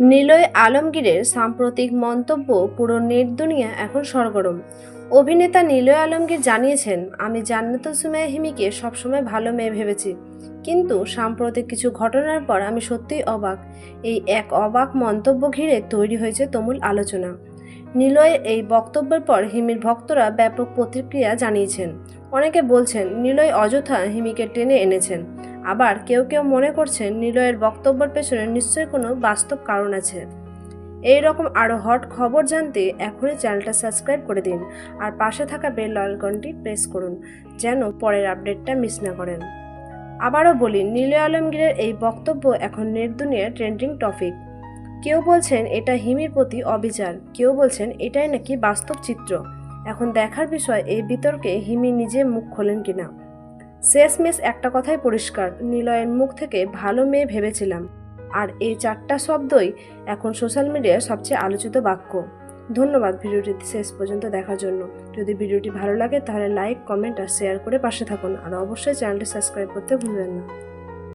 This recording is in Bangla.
নিলয় আলমগীরের সাম্প্রতিক মন্তব্য পুরো নেট দুনিয়া এখন সরগরম। অভিনেতা নিলয় আলমগীর জানিয়েছেন, আমি জান্নাতুল সুমাইয়া হিমিকে সবসময় ভালো মেয়ে ভেবেছি। কিন্তু সাম্প্রতিক কিছু ঘটনার পর আমি সত্যিই অবাক। এই এক অবাক মন্তব্য ঘিরে তৈরি হয়েছে তুমুল আলোচনা। নিলয়ের এই বক্তব্যের পর হিমির ভক্তরা ব্যাপক প্রতিক্রিয়া জানিয়েছেন। অনেকে বলছেন, নিলয় অযথা হিমিকে টেনে এনেছেন। আবার কেউ কেউ মনে করছেন নিলয়ের বক্তব্যের পেছনে নিশ্চয়ই কোনো বাস্তব কারণ আছে। এই রকম আরও হট খবর জানতে এখনই চ্যানেলটা সাবস্ক্রাইব করে দিন আর পাশে থাকা বেল আইকনটি প্রেস করুন যেন পরের আপডেটটা মিস না করেন। আবারও বলি, নীলয় আলমগীরের এই বক্তব্য এখন নেট দুনিয়ার ট্রেন্ডিং টপিক। কেউ বলছেন এটা হিমির প্রতি অবিচার, কেউ বলছেন এটাই নাকি বাস্তব চিত্র। এখন দেখার বিষয় এই বিতর্কে হিমি নিজে মুখ খোলেন কিনা। শেষমেশ একটা কথাই পরিষ্কার, নিলয়ের মুখ থেকে ভালো মেয়ে ভেবেছিলাম। আর এই চারটা শব্দই এখন সোশ্যাল মিডিয়ায় সবচেয়ে আলোচিত বাক্য। ধন্যবাদ ভিডিওটি শেষ পর্যন্ত দেখার জন্য। যদি ভিডিওটি ভালো লাগে তাহলে লাইক, কমেন্ট আর শেয়ার করে পাশে থাকুন। আর অবশ্যই চ্যানেলটি সাবস্ক্রাইব করতে ভুলবেন না।